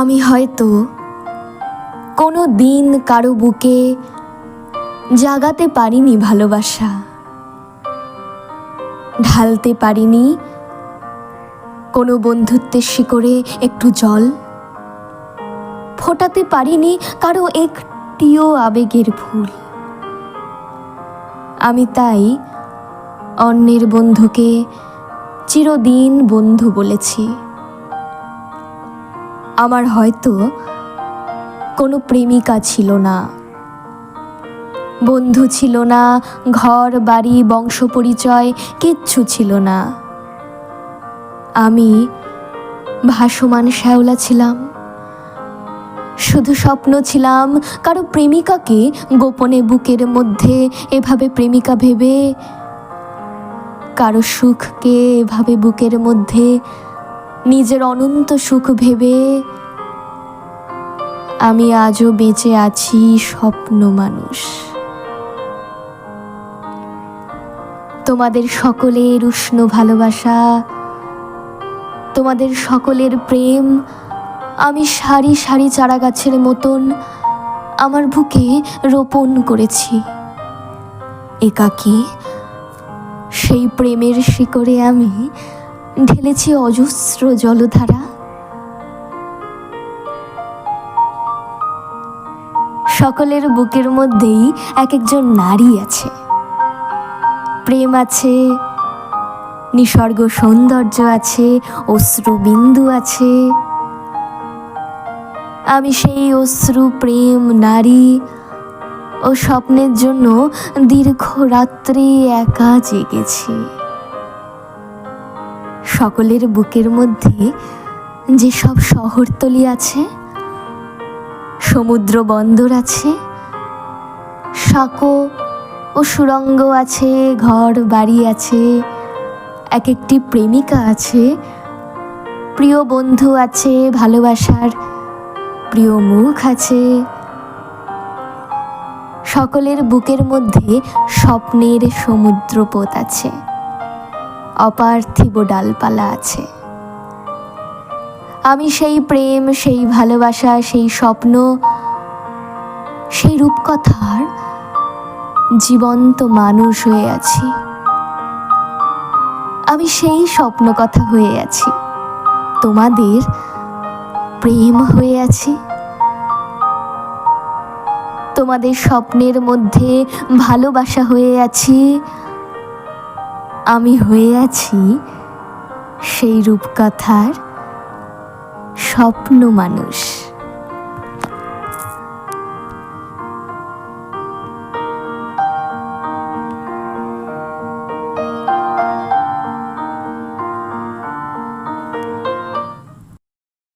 আমি হয়তো কোনো দিন কারও বুকে জাগাতে পারিনি ভালোবাসা, ঢালতে পারিনি কোনো বন্ধুত্বের শিকড়ে একটু জল, ফোটাতে পারিনি কারও একটিও আবেগের ফুল। আমি তাই অন্যের বন্ধুকে চিরদিন বন্ধু বলেছি। আমার হয়তো কোনো প্রেমিকা ছিল না। বন্ধু ছিল না, ঘর, বাড়ি, বংশ পরিচয়, কিচ্ছু ছিল না। আমি ভাসমান শ্যাওলা ছিলাম। শুধু স্বপ্ন ছিলাম, কারও প্রেমিকাকে গোপনে বুকের মধ্যে এভাবে প্রেমিকা ভেবে, কারও সুখকে এভাবে বুকের মধ্যে নিজের অনন্ত সুখ ভেবে, আমি আজও বেঁচে আছি স্বপ্ন মানুষ। তোমাদের সকলের উষ্ণ ভালোবাসা, তোমাদের সকলের প্রেম আমি সারি সারি চারা গাছের মতন আমার বুকে রোপণ করেছি। একাকী সেই প্রেমের শিকড়ে আমি ঢেলেছি অজস্র জলধারা। সকলের বুকের মধ্যেই এক একজন নারী আছে। প্রেম আছে, নিসর্গ সৌন্দর্য আছে, অশ্রুবিন্দু আছে। আমি সেই অশ্রু, প্রেম, নারী ও স্বপ্নের জন্য দীর্ঘ রাত্রি একা জেগেছি। সকলের বুকের মধ্যে যেসব শহরতলি আছে, সমুদ্র বন্দর আছে, সাঁকো ও সুরঙ্গ আছে, ঘর, বাড়ি আছে এক একটি প্রেমিকা আছে, প্রিয় বন্ধু আছে, ভালোবাসার প্রিয় মুখ আছে। সকলের বুকের মধ্যে স্বপ্নের সমুদ্রপথ আছে। অপার্থিব ডালপালা আছে। আমি সেই প্রেম, সেই ভালোবাসা, সেই স্বপ্ন, সেই রূপকথার জীবন্ত মানুষ হয়ে আছি। আমি সেই স্বপ্ন কথা হয়ে আছি। তোমাদের প্রেম হয়ে আছি। তোমাদের স্বপ্নের মধ্যে ভালোবাসা হয়ে আছি। আমি হয়ে আছি সেই রূপকথার স্বপ্ন মানুষ।